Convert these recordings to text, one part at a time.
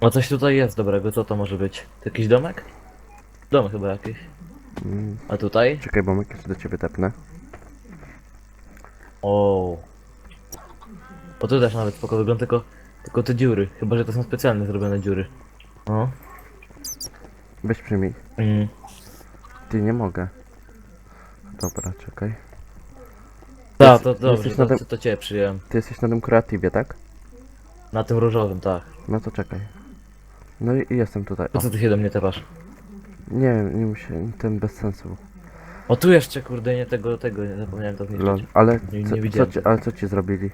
O coś tutaj jest dobrego, co to może być? To jakiś domek? Dom chyba jakiś. Mm, A tutaj? czekaj, bo jakieś do ciebie tepnę. O. O tu też nawet spoko wygląda, tylko, tylko te dziury. Chyba, że to są specjalnie zrobione dziury. O. Weź przyjmij. Mm. Ty nie mogę. Dobra, czekaj. Ta, to dobrze, jesteś na to, tym- to cię przyjąłem. Ty jesteś na tym kreatywie, tak? Na tym różowym, tak. No to czekaj. No i, i jestem tutaj. Po O. co ty się do mnie tepasz? Nie, nie muszę, ten bez sensu. O tu jeszcze kurde nie tego, tego, nie zapomniałem to Lol. zniszczyć. Ale, Nie- co, nie co widziałem ci, tego. ale co ci zrobili?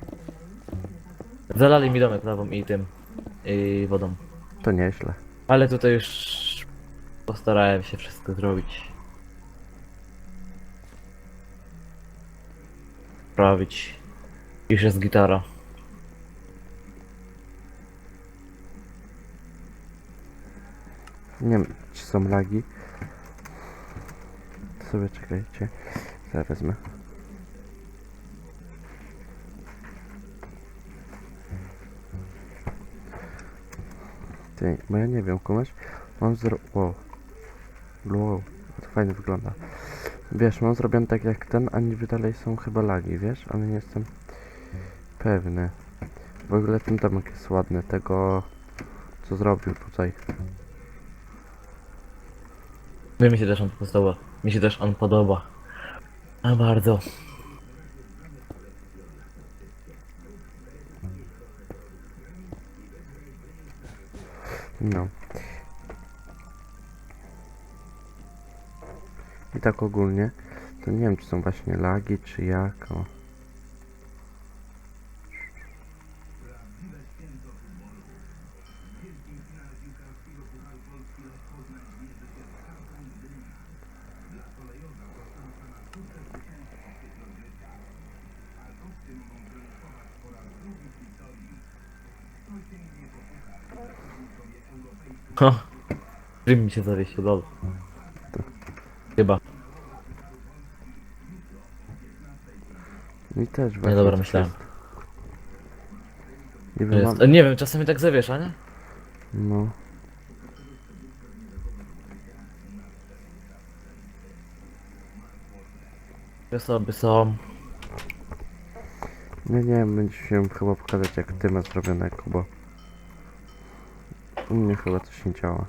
Zalali mi domek lawą i tym, i wodą. To nieźle. Ale tutaj już postarałem się wszystko zrobić. Sprawić. Już jest gitara. Nie wiem, czy są lagi. Sobie czekajcie. Zaraz wezmę. Ty, bo ja nie wiem, kumasz? Mam zro... Wow. Wow. To fajnie wygląda. Wiesz, mam zrobiony tak jak ten, a niby dalej są chyba lagi, wiesz? Ale nie jestem pewny. W ogóle ten domek jest ładny, tego co zrobił tutaj. No mi się też on podoba. Mi się też on podoba. A bardzo. No. I tak ogólnie, to nie wiem czy są właśnie lagi, czy jak, o. Ha. Dream mi się zawiesił, lol. Chyba. Mi też Nie właśnie. dobra, coś myślałem. Nie wiem, Jest. mam... E, Nie wiem, czasem mi tak zawiesza, nie? No. Osoby są. Nie, nie wiem, będzie się chyba pokazać jak ty masz zrobionego, bo... U mnie chyba coś nie działa.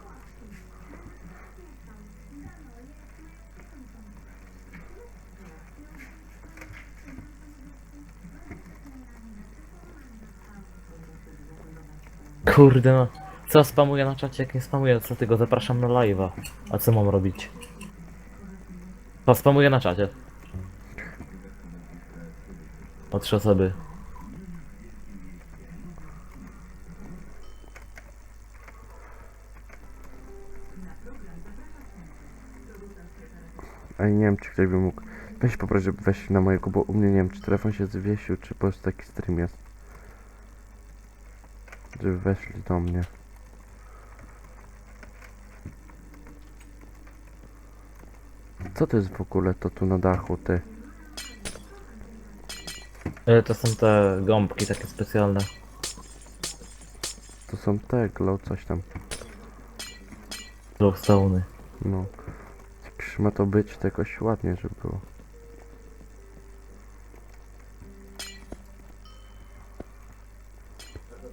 Kurde no. Co spamuję na czacie, jak nie spamuję, co tego zapraszam na live'a. A co mam robić? To spamuję na czacie. O trzy osoby. Ale nie wiem, czy ktoś by mógł... Weź poproszę, żeby wejść na mojego, bo u mnie nie wiem, czy telefon się zwiesił, czy po prostu taki stream jest. Żeby weszli do mnie. Co to jest w ogóle to tu na dachu, ty? E, To są te gąbki takie specjalne. To są te glow, coś tam. Glowstone'y. No. Ma to być, to jakoś ładnie, żeby było.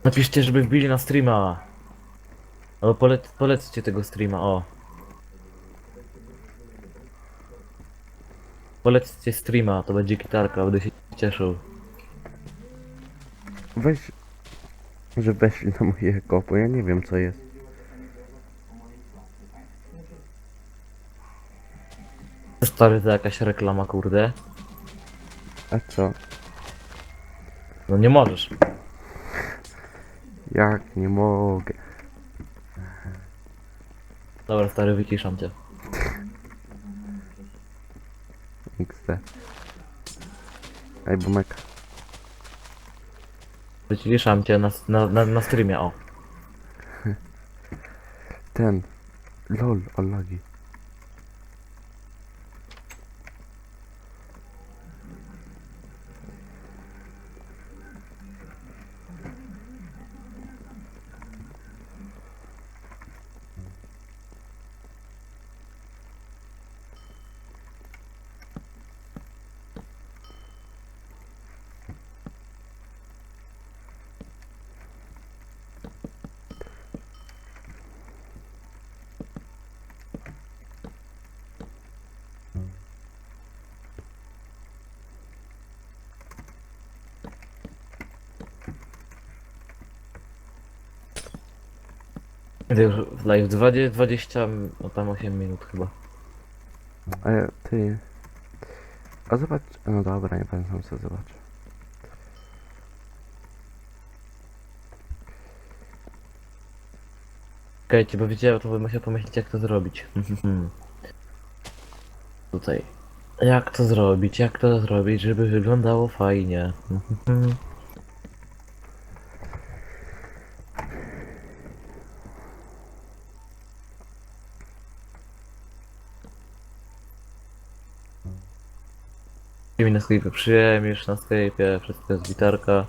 Napiszcie, żeby wbili na streama. Albo pole polećcie tego streama, o. Polećcie streama, to będzie gitarka, będę się cieszył. Weź, że weszli na mojego, bo ja nie wiem co jest. Stary, to jakaś reklama, kurde. A co? No nie możesz. Jak nie mogę. Dobra, stary, wyciszam cię. XD. Ej, Bumek. Wyciszam cię na, na, na, na streamie, o. Ten. LOL, o lagi. Już w live 20, 20, no tam 8 minut chyba. A ja, ty... A zobacz... No dobra, nie pamiętam co zobaczę. Czekajcie, bo wiecie, to bym musiał pomyśleć jak to zrobić. Tutaj. Jak to zrobić, jak to zrobić, żeby wyglądało fajnie. Mi na Skype'ie przyjemiesz, na Skype'ie, wszystko jest gitarka.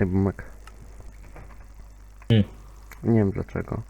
Ej, Bumek. Mm. Nie wiem dlaczego.